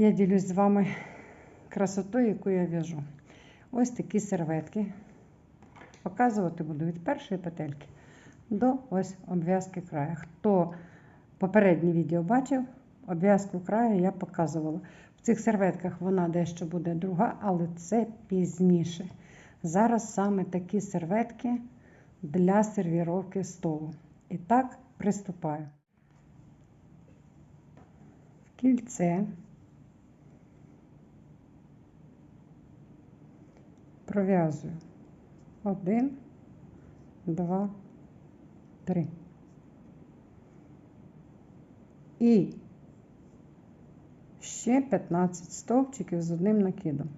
Я ділюсь з вами красотою, яку я в'яжу. Ось такі серветки. Показувати буду від першої петельки до ось обв'язки краю. Хто попереднє відео бачив, обв'язку краю я показувала. В цих серветках вона дещо буде друга, але це пізніше. Зараз саме такі серветки для сервіровки столу. І так, приступаю. В кільце пров'язую один, два, три. І ще 15 стовпчиків з одним накидом.